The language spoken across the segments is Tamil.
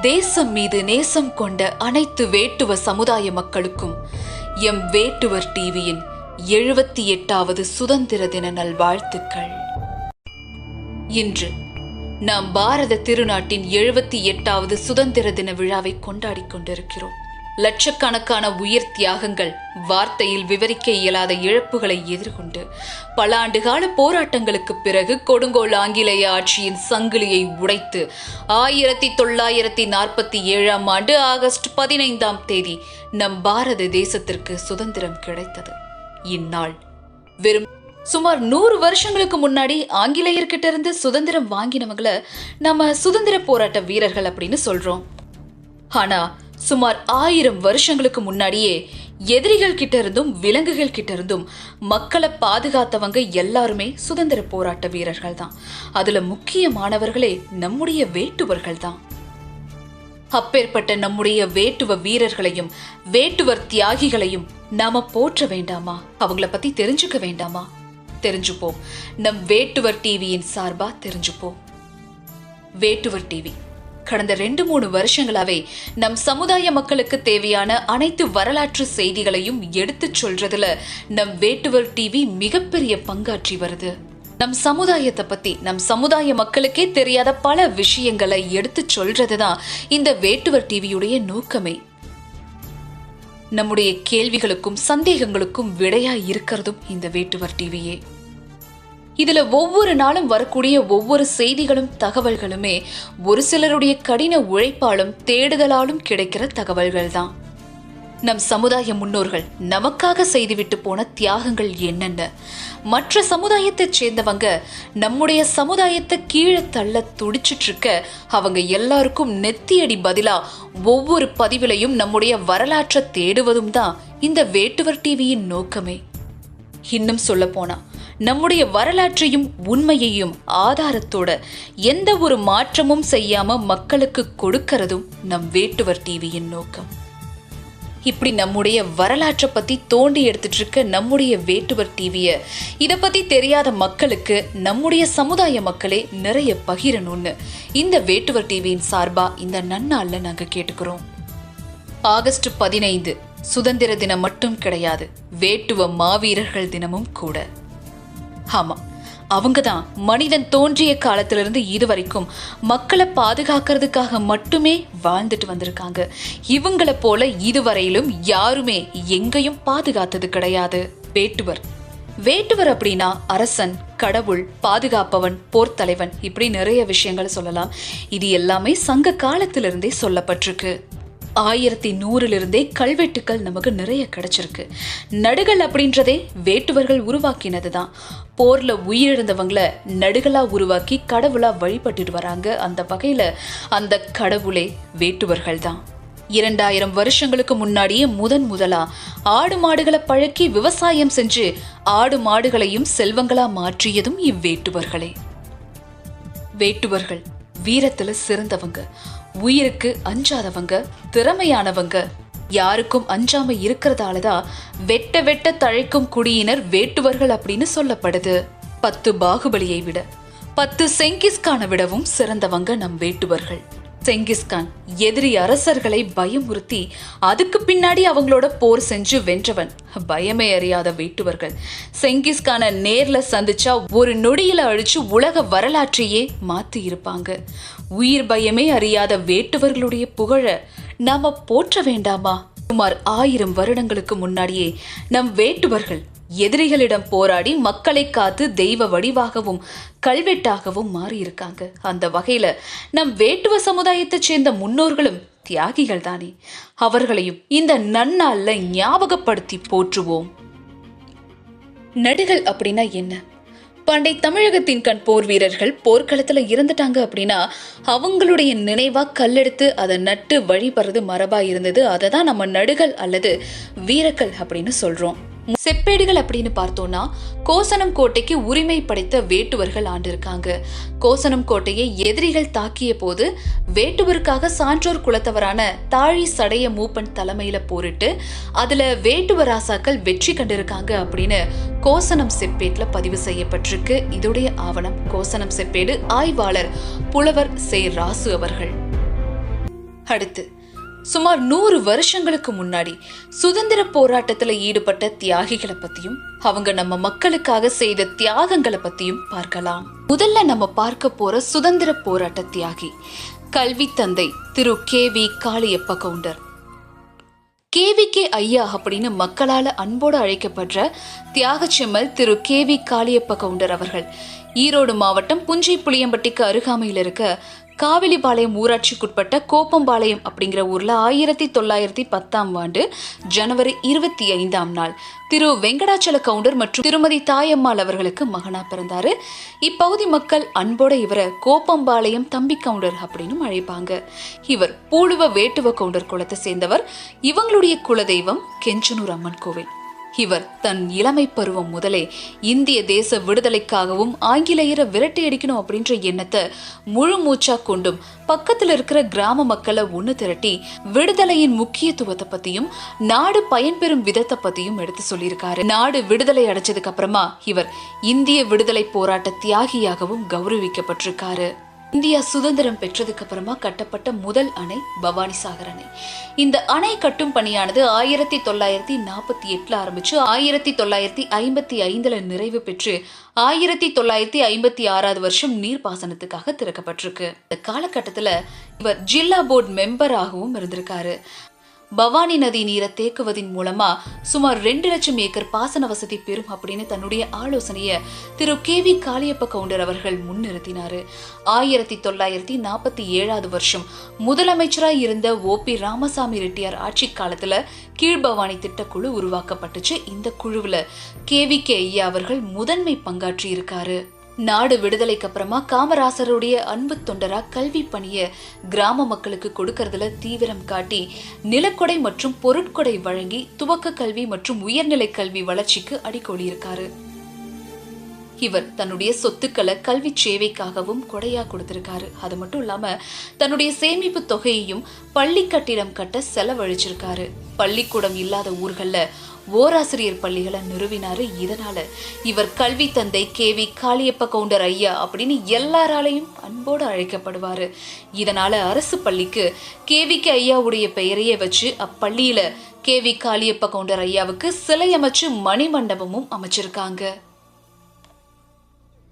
தேசம் மீது நேசம் கொண்ட அனைத்து வேட்டுவ சமுதாய மக்களுக்கும் எம் வேட்டுவர் டிவியின் எழுபத்தி எட்டாவது சுதந்திர தின நல்வாழ்த்துக்கள். இன்று நாம் பாரத திருநாட்டின் எழுபத்தி எட்டாவது சுதந்திர தின விழாவை கொண்டாடி கொண்டிருக்கிறோம். லட்சக்கணக்கான உயிர் தியாகங்கள் வார்த்தையில் விவரிக்க இயலாத இழப்புகளை எதிர்கொண்டு பல ஆண்டுகால போராட்டங்களுக்கு பிறகு கொடுங்கோல் ஆங்கிலேய ஆட்சியின் சங்கிலியை உடைத்து ஆயிரத்தி தொள்ளாயிரத்தி நாற்பத்தி ஏழாம் ஆண்டு ஆகஸ்ட் பதினைந்தாம் தேதி நம் பாரத தேசத்திற்கு சுதந்திரம் கிடைத்தது. இந்நாள் வெறும் சுமார் நூறு வருஷங்களுக்கு முன்னாடி ஆங்கிலேயர்கிட்ட இருந்து சுதந்திரம் வாங்கினவங்கள நம்ம சுதந்திர போராட்ட வீரர்கள் அப்படின்னு சொல்றோம். ஆனா சுமார் ஆயிரம் வருஷங்களுக்கு முன்னாடியே எதிரிகள் கிட்ட இருந்தும் விலங்குகள் கிட்ட இருந்தும் மக்களை பாதுகாத்தவங்க எல்லாருமே சுதந்திர போராட்ட வீரர்கள் தான் அதுல முக்கியமானவர்களே நம்முடைய வேட்டுவர்கள் தான் அப்பேற்பட்ட நம்முடைய வேட்டுவ வீரர்களையும் வேட்டுவர் தியாகிகளையும் நாம போற்ற வேண்டாமா? அவங்கள பத்தி தெரிஞ்சுக்க வேண்டாமா? தெரிஞ்சுப்போம். நம் வேட்டுவர் டிவியின் சார்பா தெரிஞ்சுப்போம். வேட்டுவர் டிவி. கடந்த ரெண்டு மூணு வருஷங்களாவே நம் சமுதாய மக்களுக்கு தேவையான அனைத்து வரலாற்று செய்திகளையும் எடுத்துச் சொல்றதுல நம் வேட்டுவர் டிவி மிகப்பெரிய பங்காற்றி வருது. நம் சமுதாயத்தை பத்தி நம் சமுதாய மக்களுக்கே தெரியாத பல விஷயங்களை எடுத்துச் சொல்றதுதான் இந்த வேட்டுவர் டிவியுடைய நோக்கமே. நம்முடைய கேள்விகளுக்கும் சந்தேகங்களுக்கும் விடையா இருக்கிறதும் இந்த வேட்டுவர் டிவியே இதுல ஒவ்வொரு நாளும் வரக்கூடிய ஒவ்வொரு செய்திகளும் தகவல்களுமே ஒரு சிலருடைய கடின உழைப்பாலும் தேடுதலாலும் கிடைக்கிற தகவல்கள் தான் நம் சமுதாய முன்னோர்கள் நமக்காக செய்துவிட்டு போன தியாகங்கள் என்னென்ன? மற்ற சமுதாயத்தைச் சேர்ந்தவங்க நம்முடைய சமுதாயத்தை கீழே தள்ள துடிச்சிட்டு இருக்க அவங்க எல்லாருக்கும் நெத்தியடி பதிலா ஒவ்வொரு பதிவிலையும் நம்முடைய வரலாற்றை தேடுவதும் தான் இந்த வேட்டுவர் டிவியின் நோக்கமே. இன்னும் சொல்ல போனா நம்முடைய வரலாற்றையும் உண்மையையும் ஆதாரத்தோட எந்த ஒரு மாற்றமும் செய்யாம மக்களுக்கு கொடுக்கறதும் நம் வேட்டுவர் டிவியின் நோக்கம். இப்படி நம்முடைய வரலாற்றை பத்தி தோண்டி எடுத்துட்டு இருக்க நம்முடைய வேட்டுவர் டிவிய இத பத்தி தெரியாத மக்களுக்கு நம்முடைய சமுதாய மக்களே நிறைய பகிரணும்னு இந்த வேட்டுவர் டிவியின் சார்பா இந்த நன்னாள்ல நாங்க கேட்டுக்கிறோம். ஆகஸ்ட் பதினைந்து சுதந்திர தினம் மட்டும் கிடையாது வேட்டுவ மாவீரர்கள் தினமும் கூட. ஆமா. அவங்க தான் மனிதன் தோன்றிய காலத்திலிருந்து இதுவரைக்கும் மக்களை பாதுகாக்கிறதுக்காக மட்டுமே வாழ்ந்துட்டு வந்திருக்காங்க. இவங்கள போல இதுவரையிலும் யாருமே எங்கேயும் பாதுகாத்தது கிடையாது. வேட்டுவர். வேட்டுவர் அப்படின்னா அரசன் கடவுள் பாதுகாப்பவன் போர்த்தலைவன் இப்படி நிறைய விஷயங்களை சொல்லலாம். இது எல்லாமே சங்க காலத்திலிருந்தே சொல்லப்பட்டிருக்கு. ஆயிரத்தி நூறிலிருந்தே கல்வெட்டுக்கள் நமக்கு நிறைய கிடைச்சிருக்கு. நடுகள் அப்படின்றதே வேட்டுவர்கள் உருவாக்கினது தான் போர்ல உயிரிழந்தவங்கள நடுகளா உருவாக்கி கடவுளா வழிபட்டுட்டு வராங்க. அந்த வகையில அந்த கடவுளே வேட்டுவர்கள் தான் இரண்டாயிரம் வருஷங்களுக்கு முன்னாடியே முதன் முதலா ஆடு மாடுகளை பழக்கி விவசாயம் செஞ்சு ஆடு மாடுகளையும் செல்வங்களா மாற்றியதும் இவ்வேட்டுவர்களே. வேட்டுவர்கள் வீரத்துல சிறந்தவங்க. உயிருக்கு அஞ்சாதவங்க திறமையானவங்க. யாருக்கும் அஞ்சாம இருக்கிறதால தான் வெட்ட வெட்ட தழைக்கும் குடியினர் வேட்டுவர்கள் அப்படின்னு சொல்லப்படுது. பத்து பாகுபலியை விட பத்து செங்கிஸ்கான விடவும் சிறந்தவங்க நம் வேட்டுவர்கள். செங்கிஸ்கான் எதிரி அரசர்களை பயமுறுத்தி அதுக்கு பின்னாடி அவங்களோட போர் செஞ்சு வென்றவன். பயமே அறியாத வேட்டுவர்கள். செங்கிஸ்கானை நேர்ல சந்திச்சா ஒரு நொடியில அழிச்சு உலக வரலாற்றையே மாத்தி இருப்பாங்க. உயிர் பயமே அறியாத வேட்டுவர்களுடைய புகழ நாம போற்ற வேண்டாமா? சுமார் ஆயிரம் வருடங்களுக்கு முன்னாடியே நம் வேட்டுவர்கள் எதிரிகளிடம் போராடி மக்களை காத்து தெய்வ வடிவாகவும் கல்வெட்டாகவும் மாறியிருக்காங்க. அந்த வகையில நம் வேட்டுவ சமுதாயத்தைச் சேர்ந்த முன்னோர்களும் தியாகிகள் தானே அவர்களையும் இந்த நன்னாள்ல ஞாபகப்படுத்தி போற்றுவோம். நடுகள் அப்படின்னா என்ன? பண்டை தமிழகத்தின் கண் போர் வீரர்கள் போர்க்களத்துல இறந்துட்டாங்க அப்படின்னா அவங்களுடைய நினைவா கல்லெடுத்து அதை நட்டு வழிபடுறது மரபா இருந்தது. அதை தான் நம்ம நடுகள் அல்லது வீரக்கல் அப்படின்னு சொல்றோம். செப்பேடுகள் அப்படின்னு பார்த்தோம்னா கோசனம் கோட்டைக்கு உரிமை படைத்த வேட்டுவர்கள் ஆண்டிருக்காங்க. கோசனம் கோட்டையை எதிரிகள் தாக்கிய போது வேட்டுவருக்காக சான்றோர் குலத்தவரான தாழி சடைய மூப்பன் தலைமையில போரிட்டு அதுல வேட்டுவராசாக்கள் வெற்றி கண்டிருக்காங்க அப்படின்னு கோசனம் செப்பேட்ல பதிவு செய்யப்பட்டிருக்கு. இதோடைய ஆவணம் கோசனம் செப்பேடு ஆய்வாளர் புலவர் சே. ராசு அவர்கள். அடுத்து சுமார் நூறு வருஷங்களுக்கு முன்னாடி சுதந்திர போராட்டத்துல ஈடுபட்ட தியாகிகளை பத்தியும் அவங்க நம்ம மக்களுக்காக செய்த தியாகங்களை பத்தியும் பார்க்கலாம். முதல்ல நம்ம பார்க்க போற சுதந்திர போராட்ட தியாகி கல்வி தந்தை Thiru K V Kaliappa Gounder. KVK ஐயா அப்படின்னு மக்களால அன்போடு அழைக்கப்படுற தியாகச்செம்மல் திரு கே வி காளியப்ப கவுண்டர் அவர்கள் ஈரோடு மாவட்டம் புஞ்சை புளியம்பட்டிக்கு அருகாமையில் இருக்க காவிலிபாளையம் ஊராட்சிக்குட்பட்ட கோப்பம்பாளையம் அப்படிங்கிற ஊர்ல ஆயிரத்தி தொள்ளாயிரத்தி பத்தாம் ஆண்டு ஜனவரி இருபத்தி ஐந்தாம் நாள் திரு வெங்கடாச்சல கவுண்டர் மற்றும் திருமதி தாயம்மாள் அவர்களுக்கு மகனா பிறந்தாரு. இப்பகுதி மக்கள் அன்போட இவரை கோப்பம்பாளையம் தம்பி கவுண்டர் அப்படின்னு அழைப்பாங்க. இவர் பூளுவ வேட்டுவ கவுண்டர் குலத்தை சேர்ந்தவர். இவங்களுடைய குலதெய்வம் கெஞ்சனூர் அம்மன் கோவில். இவர் தன் இளமை பருவம் முதலே இந்திய தேச விடுதலைக்காகவும் ஆங்கிலேயரை விரட்டி அடிக்கணும் அப்படின்ற எண்ணத்தை முழு மூச்சா கொண்டும் பக்கத்தில் இருக்கிற கிராம மக்களை ஒன்று திரட்டி விடுதலையின் முக்கியத்துவத்தை பத்தியும் நாடு பயன்பெறும் விதத்தை பத்தியும் எடுத்து சொல்லியிருக்காரு. நாடு விடுதலை அடைச்சதுக்கு அப்புறமா இவர் இந்திய விடுதலை போராட்ட தியாகியாகவும் கௌரவிக்கப்பட்டிருக்காரு. இந்தியா சுதந்திரம் பெற்றதுக்கு அப்புறமா கட்டப்பட்ட முதல் அணை பவானி சாகர் அணை. இந்த அணை கட்டும் பணியானது ஆயிரத்தி தொள்ளாயிரத்தி நாற்பத்தி எட்டுல ஆரம்பிச்சு ஆயிரத்தி தொள்ளாயிரத்தி ஐம்பத்தி ஐந்துல நிறைவு பெற்று ஆயிரத்தி தொள்ளாயிரத்தி ஐம்பத்தி ஆறாவது வருஷம் நீர்ப்பாசனத்துக்காக திறக்கப்பட்டிருக்கு. இந்த காலகட்டத்துல இவர் ஜில்லா போர்டு மெம்பராகவும் இருந்திருக்காரு. பவானி நதி நீரை தேக்குவதன் மூலமா சுமார் ரெண்டு லட்சம் ஏக்கர் பாசன வசதி பெறும் அப்படின்னு தன்னுடைய ஆலோசனையை திரு கே வி காளியப்ப கவுண்டர் அவர்கள் முன்னிறுத்தினாரு. ஆயிரத்தி தொள்ளாயிரத்தி நாற்பத்தி ஏழாவது வருஷம் முதலமைச்சராய் இருந்த ஓ பி ராமசாமி ரெட்டியார் ஆட்சி காலத்துல கீழ்பவானி திட்டக்குழு உருவாக்கப்பட்டுச்சு. இந்த குழுவுல கே வி கே ஐயா அவர்கள் முதன்மை பங்காற்றி இருக்காரு நாடு விடுதலைக்கு அப்புறமா காமராசருடைய அன்பு தொண்டரா கல்வி பணிய கிராம மக்களுக்கு கொடுக்கறதுல தீவிரம் காட்டி நிலக்கொடை மற்றும் பொருட்கொடை வழங்கி துவக்க கல்வி மற்றும் உயர்நிலை கல்வி வளர்ச்சிக்கு அடிக்கோடியிருக்காரு. இவர் தன்னுடைய சொத்துக்களை கல்வி சேவைக்காகவும் கொடையா கொடுத்திருக்காரு. அது மட்டும் இல்லாம தன்னுடைய சேமிப்பு தொகையையும் பள்ளி கட்டிடம் கட்ட செலவழிச்சிருக்காரு. பள்ளிக்கூடம் இல்லாத ஊர்களில் ஓராசிரியர் பள்ளிகளை நிறுவினாரு. இதனால இவர் கல்வி தந்தை கே வி காளியப்ப கவுண்டர் ஐயா அப்படின்னு எல்லாராலையும் அன்போடு அழைக்கப்படுவாரு. இதனால அரசு பள்ளிக்கு கே வி கே ஐயாவுடைய பெயரையே வச்சு அப்பள்ளியில கே வி காளியப்ப கவுண்டர் ஐயாவுக்கு சிலை அமைச்சு மணிமண்டபமும் அமைச்சிருக்காங்க.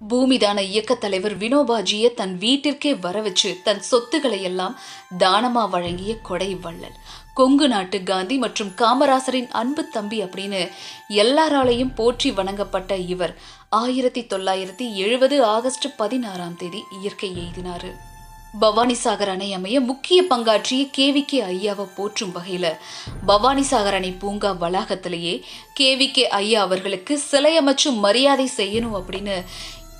பூமிதான இயக்க தலைவர் வினோபாஜியை தன் வீட்டிற்கே வர வச்சு தன் சொத்துக்களை எல்லாம் தானமா வழங்கிய கொடை வள்ளல். கொங்கு நாட்டு காந்தி மற்றும் காமராசரின் அன்பு தம்பி அப்படின்னு எல்லாராலையும் போற்றி வணங்கப்பட்ட இவர் ஆயிரத்தி தொள்ளாயிரத்தி எழுபது ஆகஸ்ட் பதினாறாம் தேதி இயற்கை எய்தினார். பவானிசாகர் அணை அமைய முக்கிய பங்காற்றிய கேவிகே ஐயாவை போற்றும் வகையில பவானிசாகர் அணை பூங்கா வளாகத்திலேயே கேவிகே ஐயா அவர்களுக்கு சிலை அமைச்சு மரியாதை செய்யணும் அப்படின்னு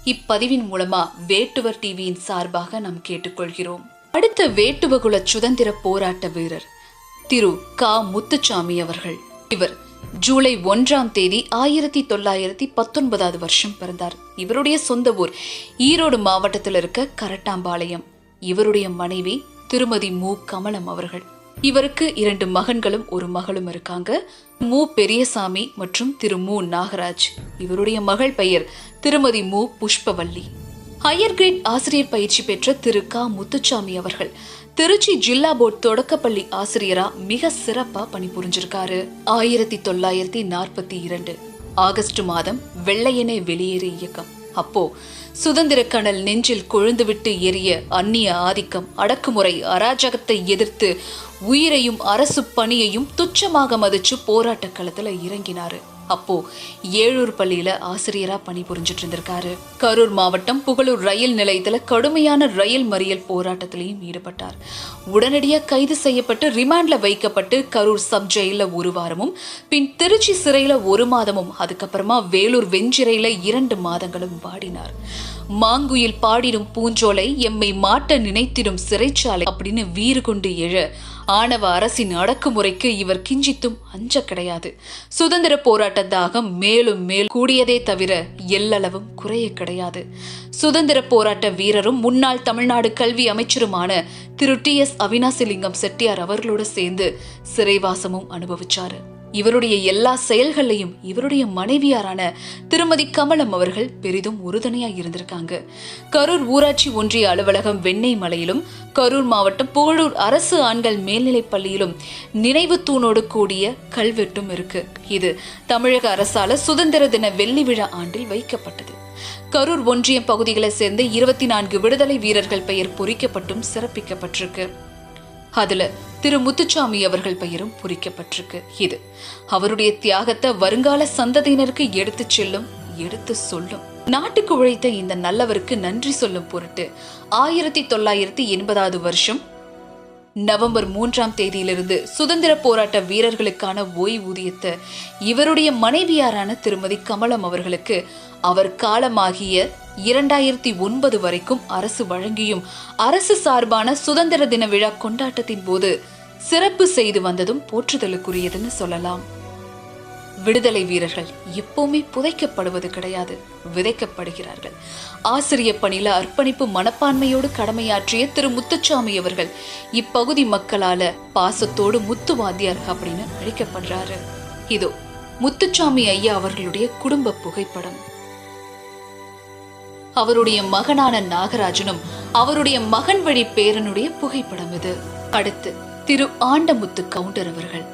இப்பதிவின் மூலமா வேட்டுவர் டிவியின் சார்பாக நாம் கேட்டுக்கொள்கிறோம். அடுத்த வேட்டுவகுல சுதந்திர போராட்ட வீரர் திரு கா. முத்துச்சாமி அவர்கள். இவர் ஜூலை ஒன்றாம் தேதி ஆயிரத்தி தொள்ளாயிரத்தி பத்தொன்பதாவது வருஷம் பிறந்தார். இவருடைய சொந்த ஊர் ஈரோடு மாவட்டத்தில் இருக்க கரட்டாம்பாளையம். இவருடைய மனைவி திருமதி மு. கமலம் அவர்கள். இவருக்கு இரண்டு மகன்களும் ஒரு மகளும் இருக்காங்க. மு. பெரியசாமி மற்றும் திரு. மு. நாகராஜ். இவருடைய மகள் பெயர் திருமதி மு. புஷ்பவல்லி. ஹையர் கிரேட் ஆசிரியர் பயிற்சி பெற்ற திரு. க. முத்துச்சாமி அவர்கள் திருச்சி ஜில்லா போர்ட் தொடக்கப்பள்ளி ஆசிரியரா மிக சிறப்பா பணிபுரிஞ்சிருக்காரு. ஆயிரத்தி தொள்ளாயிரத்தி நாற்பத்தி இரண்டு. ஆகஸ்ட் மாதம் வெள்ளையனே வெளியேறு இயக்கம். அப்போ சுதந்திர கணல் நெஞ்சில் கொழுந்துவிட்டு எரிய அந்நிய ஆதிக்கம் அடக்குமுறை அராஜகத்தை எதிர்த்து உயிரையும் அரசு பணியையும் துச்சமாக மதிச்சு போராட்ட களத்துல இறங்கினாரு. அப்போ ஏழூர் பள்ளியில ஆசிரியரா பணிபுரிஞ்சிட்டு இருந்திருக்காரு. கரூர் மாவட்டம் புகழூர் ரயில் நிலையத்துல கடுமையான ரயில் மறியல் போராட்டத்திலையும் ஈடுபட்டார். உடனடியாக கைது செய்யப்பட்டு ரிமாண்ட்ல வைக்கப்பட்டு கரூர் சப் ஜெயில ஒரு வாரமும் பின் திருச்சி சிறையில ஒரு மாதமும் அதுக்கப்புறமா வேலூர் வெஞ்சிறையில இரண்டு மாதங்களும் வாடினார். மாங்குயில் பாடிடும் பூஞ்சோலை எம்மை மாட்ட நினைத்திடும் சிறைச்சாலை அப்படின்னு வீறு கொண்டு எழ ஆணவ அரசின் அடக்குமுறைக்கு இவர் கிஞ்சித்தும் அஞ்ச கிடையாது. சுதந்திர போராட்ட தாகம் மேலும் மேல் கூடியதே தவிர எல்லளவும் குறைய கிடையாது. சுதந்திர போராட்ட வீரரும் முன்னாள் தமிழ்நாடு கல்வி அமைச்சருமான திரு டி எஸ் அவினாசிலிங்கம் செட்டியார் அவர்களோட சேர்ந்து சிறைவாசமும் அனுபவிச்சாரு. இவருடைய எல்லா செயல்களையும் இவருடைய மனைவியாரான திருமதி கமலம் அவர்கள் பெரிதும் உறுதுணையா இருந்திருக்காங்க. கரூர் ஊராட்சி ஒன்றிய அலுவலகம் வெண்ணெய் மலையிலும் கரூர் மாவட்டம் புகழூர் அரசு ஆண்கள் மேல்நிலைப் பள்ளியிலும் நினைவு தூணோடு கூடிய கல்வெட்டும் இருக்கு. இது தமிழக அரசால சுதந்திர தின வெள்ளி விழா ஆண்டில் வைக்கப்பட்டது. கரூர் ஒன்றியம் பகுதிகளை சேர்ந்த இருபத்தி நான்கு விடுதலை வீரர்கள் பெயர் பொறிக்கப்பட்டும் சிறப்பிக்கப்பட்டிருக்கு. அதுல திரு முத்துச்சாமி அவர்கள் பெயரும் பொறிக்கப்பட்டிருக்கு. இது அவருடைய தியாகத்தை வருங்கால சந்ததியினருக்கு எடுத்து செல்லும் எடுத்து சொல்லும். நாட்டுக்கு உழைத்த இந்த நல்லவருக்கு நன்றி சொல்லும் பொருட்டு ஆயிரத்தி தொள்ளாயிரத்தி எண்பதாவது வருஷம் நவம்பர் மூன்றாம் தேதியிலிருந்து சுதந்திர போராட்ட வீரர்களுக்கான ஓய்வூதியத்தை இவருடைய மனைவியாரான திருமதி கமலம் அவர்களுக்கு அவர் காலமாகிய இரண்டாயிரத்தி ஒன்பது வரைக்கும் அரசு வழங்கியும். அரசு சார்பான சுதந்திர தின விழா கொண்டாட்டத்தின் போது சிறப்பு செய்து வந்ததும் போற்றுதலுக்குரியதுன்னு சொல்லலாம். விடுதலை வீரர்கள் எப்பவுமே புதைக்கப்படுவது கிடையாது விதைக்கப்படுகிறார்கள். ஆசிரிய பணியில அர்ப்பணிப்பு மனப்பான்மையோடு கடமையாற்றிய திரு முத்துச்சாமி அவர்கள் இப்பகுதி மக்களால பாசத்தோடு முத்து வாத்தியார் அப்படின்னு அழைக்கப்படுறாரு. இதோ முத்துச்சாமி ஐயா அவர்களுடைய குடும்ப புகைப்படம். அவருடைய மகனான நாகராஜனும் அவருடைய மகன் வழி பேரனுடைய புகைப்படம் இது. அடுத்து திரு ஆண்டமுத்து கவுண்டர் அவர்கள்.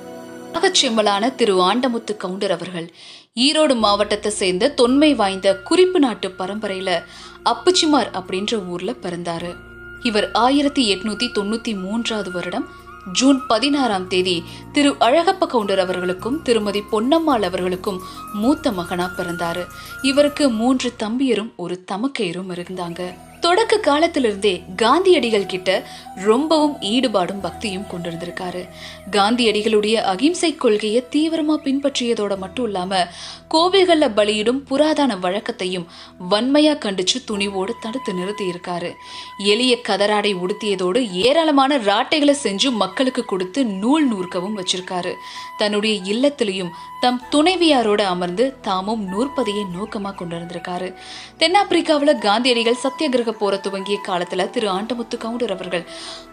அகச்செம்மலான திரு ஆண்டமுத்து கவுண்டர் அவர்கள் ஈரோடு மாவட்டத்தை சேர்ந்த தொன்மை வாய்ந்த குறிப்பு நாட்டு பரம்பரையில அப்புச்சிமார் அப்படின்ற ஊர்ல பிறந்தாரு. இவர் ஆயிரத்தி எட்நூத்தி தொண்ணூத்தி மூன்றாவது வருடம் ஜூன் பதினாறாம் தேதி திரு அழகப்ப கவுண்டர் அவர்களுக்கும் திருமதி பொன்னம்மாள் அவர்களுக்கும் மூத்த மகனா பிறந்தாரு. இவருக்கு மூன்று தம்பியரும் ஒரு தமக்கையரும் இருந்தாங்க. தொடக்க காலத்திலிருந்தே காந்தியடிகள் கிட்ட ரொம்பவும் ஈடுபாடும் பக்தியும் கொண்டிருந்திருக்காரு. காந்தியடிகளுடைய அகிம்சை கொள்கையை தீவிரமா பின்பற்றியதோட மட்டும் இல்லாம கோவில்கள்ல பலியிடும் புராதன வழக்கத்தையும் வன்மையா கண்டிச்சு துணிவோடு தடுத்து நிறுத்தி இருக்காரு எளிய கதராடை உடுத்தியதோடு ஏராளமான ராட்டைகளை செஞ்சு மக்களுக்கு கொடுத்து நூல் நூற்கவும் வச்சிருக்காரு. தன்னுடைய இல்லத்திலையும் தம் துணைவியாரோட அமர்ந்து தாமும் நூற்பதையை நோக்கமா கொண்டிருந்திருக்காரு. தென்னாப்பிரிக்காவுல காந்தியடிகள் சத்தியகிரக போற துவங்கிய காலத்துல திரு ஆண்டமுத்து கவுண்டர் அவர்கள்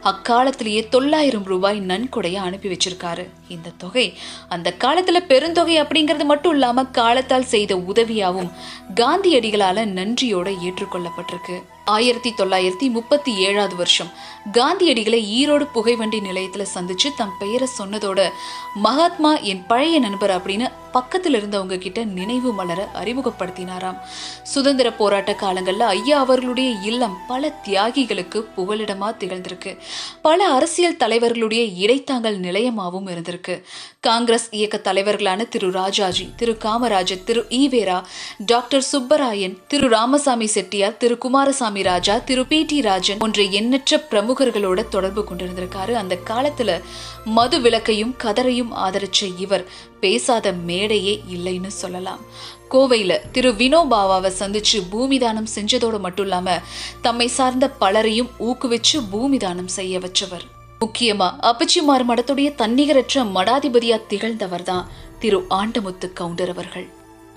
அக்காலத்திலேயே தொள்ளாயிரம் ரூபாய் நன்கொடைய அனுப்பி வச்சிருக்காரு. இந்த தொகை அந்த காலத்துல பெருந்தொகை அப்படிங்கிறது மட்டும் இல்லாம காலத்தால் செய்த உதவியாவும் காந்தியடிகளால நன்றியோட ஏற்றுக்கொள்ளப்பட்டிருக்கு. ஆயிரத்தி தொள்ளாயிரத்தி முப்பத்தி ஏழாவது வருஷம் காந்தியடிகளை ஈரோடு புகைவண்டி நிலையத்துல சந்திச்சு தம் பெயரை சொன்னதோட மகாத்மா என் பழைய நண்பர் அப்படின்னு பக்கத்துல இருந்தவங்க கிட்ட நினைவு மலர அறிமுகப்படுத்தினாராம். சுதந்திர போராட்ட காலங்கள்ல ஐயா அவர்களுடைய இல்லம் பல தியாகிகளுக்கு புகலிடமா திகழ்ந்திருக்கு. பல அரசியல் தலைவர்களுடைய இடைத்தாங்கல் நிலையமாகவும் இருந்திருக்கு. காங்கிரஸ் இயக்க தலைவர்களான Thiru Rajaji Thiru Kamarajar Thiru EVR doctor Subbarayan Thiru Ramasamy Chettiar Thiru Kumarasamy Raja Thiru P T Rajan போன்ற எண்ணற்ற பிரமுகர்களோட தொடர்பு கொண்டிருந்திருக்காரு. அந்த காலத்துல மது விலக்கையும் கதரையும் ஆதரிச்ச இவர் பேசாத மேடையே இல்லைன்னு சொல்லலாம். கோவையில் திரு வினோபாவாவை சந்திச்சு பூமி தானம் செஞ்சதோடு மட்டும் இல்லாம தம்மை சார்ந்த பலரையும் ஊக்குவிச்சு பூமி தானம் செய்ய வச்சவர். முக்கியமா அப்பச்சிமார் மடத்துடைய தன்னிகரற்ற மடாதிபதியா திகழ்ந்தவர் தான் திரு ஆண்டமுத்து கவுண்டர் அவர்கள்.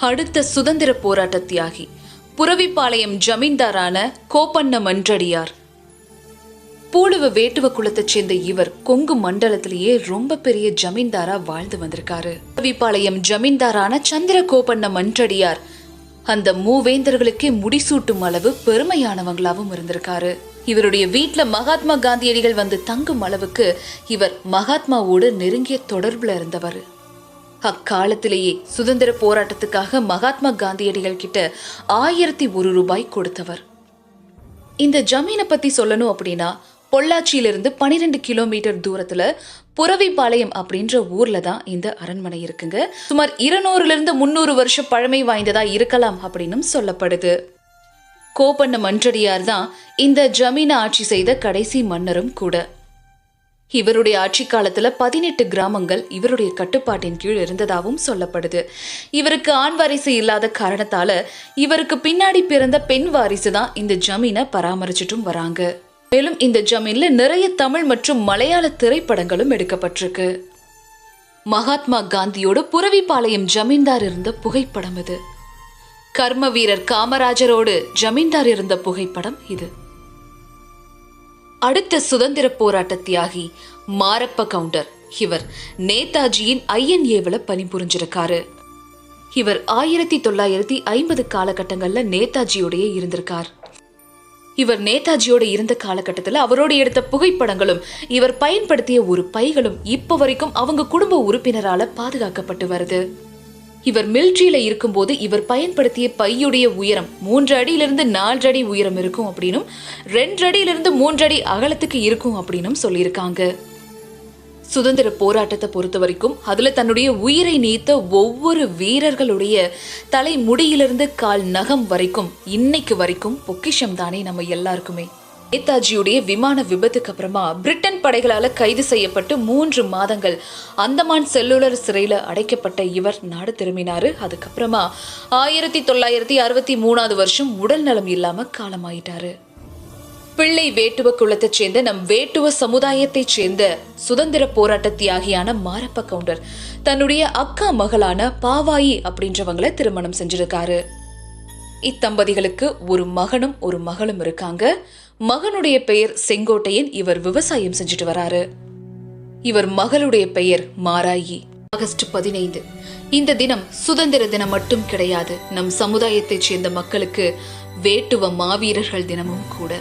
அடுத்த சுதந்திர போராட்ட தியாகி புரவிப்பாளையம் ஜமீன்தாரான கோப்பண்ண மன்றடியார் பூலுவ வேட்டுவ குலத்தை சேர்ந்த இவர் கொங்கு மண்டலத்திலேயே ரொம்ப பெரிய ஜமீன்தாரா வாழ்ந்து வந்திருக்காரு. கவிப்பாளையம் ஜமீன்தாரான சந்திர கோபண்ண மன்றடியார். அந்த மூவேந்தர்களுக்கே முடிசூட்டும் அளவு பெருமையானவங்களாவும் இருந்திருக்காரு. இவருடைய வீட்டில் மகாத்மா காந்தியடிகள் வந்து தங்கும் அளவுக்கு இவர் மகாத்மாவோடு நெருங்கிய தொடர்புல இருந்தவர். அக்காலத்திலேயே சுதந்திர போராட்டத்துக்காக மகாத்மா காந்தியடிகள் கிட்ட ஆயிரத்தி ஒரு ரூபாய் கொடுத்தவர். இந்த ஜமீனை பத்தி சொல்லணும் அப்படின்னா பொள்ளாச்சியிலிருந்து பனிரெண்டு கிலோமீட்டர் தூரத்துல புறவிப்பாளையம் அப்படின்ற ஊர்ல தான் இந்த அரண்மனை இருக்குங்க. சுமார் இருநூறுல இருந்து முன்னூறு வருஷம் பழமை வாய்ந்ததா இருக்கலாம் அப்படின்னும் சொல்லப்படுது. கோபண்ண மன்றடியார் தான் இந்த ஜமீனை ஆட்சி செய்த கடைசி மன்னரும் கூட. இவருடைய ஆட்சி காலத்துல பதினெட்டு கிராமங்கள் இவருடைய கட்டுப்பாட்டின் கீழ் இருந்ததாகவும் சொல்லப்படுது. இவருக்கு ஆண் வாரிசு இல்லாத காரணத்தால இவருக்கு பின்னாடி பிறந்த பெண் வாரிசு தான் இந்த ஜமீனை பராமரிச்சிட்டும் வராங்க. மேலும் இந்த ஜமீன்ல நிறைய தமிழ் மற்றும் மலையாள திரைப்படங்களும் எடுக்கப்பட்டிருக்கு. மகாத்மா காந்தியோட புரவிப்பாளையம் ஜமீன்தார் இருந்த புகைப்படம் இது. கர்ம வீரர் காமராஜரோடு ஜமீன்தார் இருந்த புகைப்படம் இது. அடுத்த சுதந்திர போராட்ட தியாகி மாரப்ப கவுண்டர் இவர் நேதாஜியின் ஐஎன்ஏவில் பணிபுரிஞ்சிருக்காரு. இவர் ஆயிரத்தி தொள்ளாயிரத்தி ஐம்பது காலகட்டங்கள்ல நேதாஜியோடய இருந்திருக்கார். இவர் நேதாஜியோட இருந்த காலகட்டத்தில் அவரோடு எடுத்த புகைப்படங்களும் இவர் பயன்படுத்திய ஒரு பைகளும் இப்ப வரைக்கும் அவங்க குடும்ப உறுப்பினரால பாதுகாக்கப்பட்டு வருது. இவர் மிலிட்ரியில இருக்கும்போது இவர் பயன்படுத்திய பையுடைய உயரம் மூன்று அடியிலிருந்து நாலு அடி உயரம் இருக்கும் அப்படின்னும் ரெண்டு அடியிலிருந்து மூன்று அடி அகலத்துக்கு இருக்கும் அப்படின்னும் சொல்லியிருக்காங்க. சுதந்திர போராட்டத்தை பொறுத்த வரைக்கும் அதுல தன்னுடைய உயிரை நீத்த ஒவ்வொரு வீரர்களுடைய தலை முடியிலிருந்து கால் நகம் வரைக்கும் இன்னைக்கு வரைக்கும் பொக்கிஷம் தானே நம்ம எல்லாருக்குமே. நேதாஜியுடைய விமான விபத்துக்கு அப்புறமா பிரிட்டன் படைகளால கைது செய்யப்பட்டு மூன்று மாதங்கள் அந்தமான் செல்லுலர் சிறையில அடைக்கப்பட்ட இவர் நாடு திரும்பினாரு. அதுக்கப்புறமா ஆயிரத்தி தொள்ளாயிரத்தி அறுபத்தி மூணாவது வருஷம் உடல் நலம் இல்லாம காலமாயிட்டாரு. பிள்ளை வேட்டுவ குளத்தைச் சேர்ந்த நம் வேட்டுவ சமுதாயத்தைச் சேர்ந்த சுதந்திர போராட்ட தியாகியான மாரப்ப கவுண்டர் தன்னுடைய அக்கா மகளான பாவாயி அப்படின்றவங்கள திருமணம் செஞ்சிருக்காரு. இத்தம்பதிகளுக்கு ஒரு மகனும் ஒரு மகளும் இருக்காங்க. மகனுடைய பெயர் செங்கோட்டையன் இவர் விவசாயம் செஞ்சுட்டு வராரு. இவர் மகளுடைய பெயர் மாராயி. ஆகஸ்ட் பதினைந்து. இந்த தினம் சுதந்திர தினம் மட்டும் கிடையாது நம் சமுதாயத்தைச் சேர்ந்த மக்களுக்கு வேட்டுவ மாவீரர்கள் தினமும் கூட.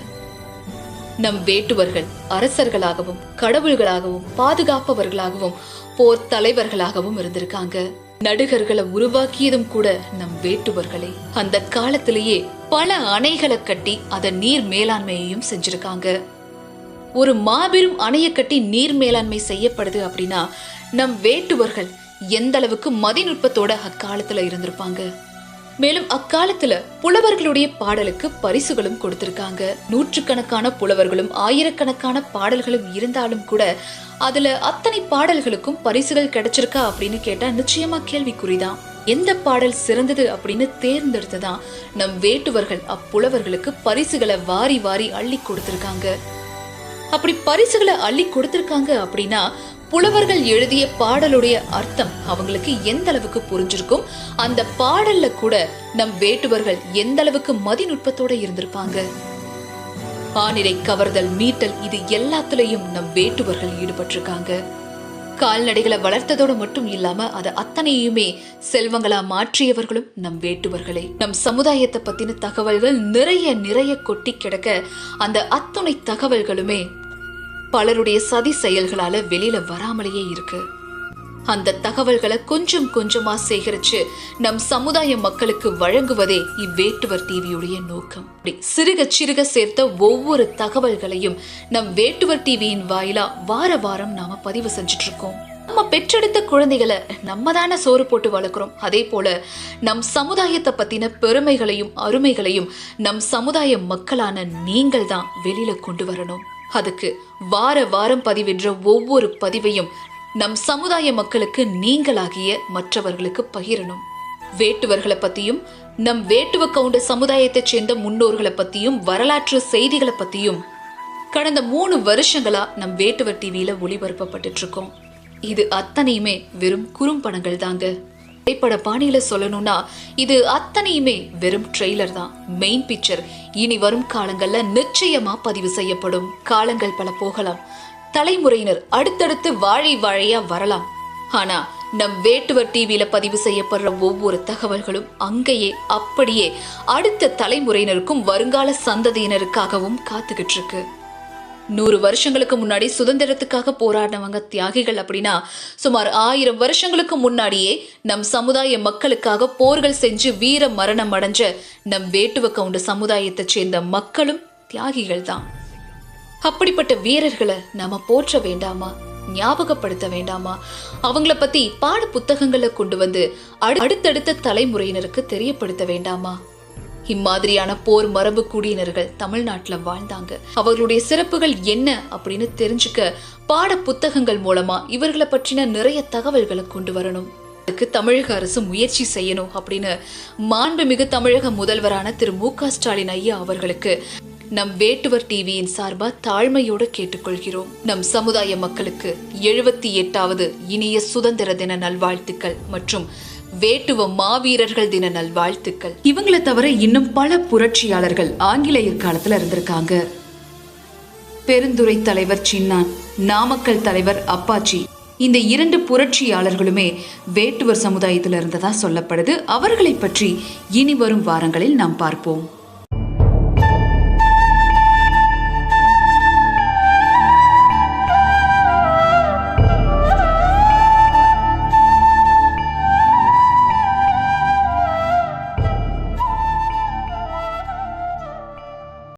நம் வேட்டுவர்கள் அரசர்களாகவும் கடவுள்களாகவும் பாதுகாப்பவர்களாகவும் போர் தலைவர்களாகவும் இருந்திருக்காங்க. நடுகர்களை உருவாக்கியதும் கூட நம் வேட்டுவர்களே. அந்த காலத்திலேயே பல அணைகளை கட்டி அதன் நீர் மேலாண்மையையும் செஞ்சிருக்காங்க. ஒரு மாபெரும் அணையை கட்டி நீர் மேலாண்மை செய்யப்படுது அப்படின்னா நம் வேட்டுவர்கள் எந்த அளவுக்கு மதிநுட்பத்தோட அக்காலத்துல இருந்திருப்பாங்க? மேலும் அக்காலத்துல புலவர்களுடைய பாடலுக்கு பரிசுகளும் கொடுத்திருக்காங்க. நூற்றுக்கணக்கான புலவர்களும் ஆயிரக்கணக்கான பாடல்களும் இருந்தாலும் கூட அதுல அத்தனை பாடல்களுக்கும் பரிசுகள் கிடைச்சிருக்கா அப்படின்னு கேட்டா நிச்சயமா கேள்விக்குறிதான். எந்த பாடல் சிறந்தது அப்படின்னு தேர்ந்தெடுத்துதான் நம் வேட்டுவர்கள் அப்புலவர்களுக்கு பரிசுகளை வாரி வாரி அள்ளி கொடுத்திருக்காங்க. அப்படி பரிசுகளை அள்ளி கொடுத்திருக்காங்க அப்படின்னா புலவர்கள் எழுதிய பாடலுடைய அர்த்தம் அவங்களுக்கு எந்த அளவுக்கு புரிஞ்சிருக்கும்? அந்த பாடல்ல கூட நம் வேட்டுவர்கள் எந்த அளவுக்கு மதிநுட்பத்தோட இருந்திருப்பாங்க? ஆனிரை கவர்தல் மீட்டல் இது எல்லாத்துலயும் நம் வேட்டுவர்கள் ஈடுபட்டிருக்காங்க. கால்நடைகளை வளர்த்ததோடு மட்டும் இல்லாம அதை அத்தனையுமே செல்வங்களா மாற்றியவர்களும் நம் வேட்டுவர்களே. நம் சமுதாயத்தை பத்தின தகவல்கள் நிறைய நிறைய கொட்டி கிடக்க அந்த அத்துணை தகவல்களுமே பலருடைய சதி செயல்களால வெளியில வராமலேயே இருக்கு. அந்த தகவல்களை கொஞ்சம் கொஞ்சமா சேகரிச்சு நம் சமுதாய மக்களுக்கு வழங்குவதே இவ்வேட்டுவர் டிவியுடைய நோக்கம். அப்படி சிறுக சிறுக சேர்த்த ஒவ்வொரு தகவல்களையும் நம் வேட்டுவர் டிவியின் வாயிலா வார வாரம் நாம பதிவு செஞ்சுட்டு இருக்கோம் நம்ம பெற்றெடுத்த குழந்தைகளை நம்ம தானே சோறு போட்டு வளர்க்குறோம். அதே போல நம் சமுதாயத்தை பத்தின பெருமைகளையும் அருமைகளையும் நம் சமுதாய மக்களான நீங்கள் தான் வெளியில கொண்டு வரணும். அதுக்கு வார வாரம் பதிவிடுற ஒவ்வொரு பதிவையும் நம் சமுதாய மக்களுக்கு நீங்களாகிய மற்றவர்களுக்கு பகிரணும். வேட்டுவர்களை பத்தியும் நம் வேட்டுவ கவுண்ட சமுதாயத்தைச் சேர்ந்த முன்னோர்களை பத்தியும் வரலாற்று செய்திகளை பத்தியும் கடந்த மூணு வருஷங்களா நம் வேட்டுவர் டிவியில ஒளிபரப்பப்பட்டு இருக்கோம். இது அத்தனையுமே வெறும் குறும்படங்கள் தாங்க. திரைப்பட பாணியில சொல்லணும்னா இது அத்தனையுமே வெறும் ட்ரெய்லர் தான். மெயின் பிக்சர் இனி வரும் காலங்கள்ல நிச்சயமா பதிவு செய்யப்படும். காலங்கள் பல போகலாம். தலைமுறையினர் அடுத்தடுத்து வாழை வாழையா வரலாம். ஆனா நம் வேட்டுவர் டிவியில பதிவு செய்யப்படுற ஒவ்வொரு தகவல்களும் அங்கேயே அப்படியே அடுத்த தலைமுறையினருக்கும் வருங்கால சந்ததியினருக்காகவும் காத்துக்கிட்டு இருக்கு. நூறு வருஷங்களுக்கு முன்னாடி சுதந்திரத்துக்காக போராடினவங்க தியாகிகள் அப்படின்னா சுமார் ஆயிரம் வருஷங்களுக்கு முன்னாடியே நம் சமுதாய மக்களுக்காக போர்கள் செஞ்சு வீர மரணம் அடைஞ்ச நம் வேட்டுவ கவுண்ட சமுதாயத்தை சேர்ந்த மக்களும் தியாகிகள் தான் அப்படிப்பட்ட வீரர்களை நாம போற்ற வேண்டாமா? ஞாபகப்படுத்த வேண்டாமா? அவங்கள பத்தி பாட புத்தகங்களை கொண்டு வந்து அடு- அடுத்தடுத்த தலைமுறையினருக்கு தெரியப்படுத்த வேண்டாமா? இம்மாதிரியான போர் மரபு குடியினர்கள் தமிழ்நாட்டில் வாழ்ந்தாங்க. அவர்களுடைய சிறப்புகள் என்ன அப்படின்னு தெரிஞ்சுக்க பாட புத்தகங்கள் மூலமா இவர்களை பற்றின நிறைய தகவல்களை கொண்டு வரணும். அதுக்கு தமிழக அரசு முயற்சி செய்யணும் அப்படின்னு மாண்புமிகு தமிழக முதல்வரான திரு மு க ஸ்டாலின் ஐயா அவர்களுக்கு நம் வேட்டுவர் டிவியின் சார்பா தாழ்மையோடு கேட்டுக்கொள்கிறோம். நம் சமுதாய மக்களுக்கு எழுபத்தி எட்டாவது இனிய சுதந்திர தின நல்வாழ்த்துக்கள் மற்றும் வேட்டுவ மாவீரர்கள் தின நல்வாழ்த்துக்கள். இவங்களை தவிர இன்னும் பல புரட்சியாளர்கள் ஆங்கிலேயர் காலத்துல இருந்திருக்காங்க. பெருந்துறை தலைவர் சின்னான் நாமக்கல் தலைவர் அப்பாச்சி இந்த இரண்டு புரட்சியாளர்களுமே வேட்டுவர் சமுதாயத்தில் இருந்ததா சொல்லப்படுது. அவர்களை பற்றி இனி வரும் வாரங்களில் நாம் பார்ப்போம்.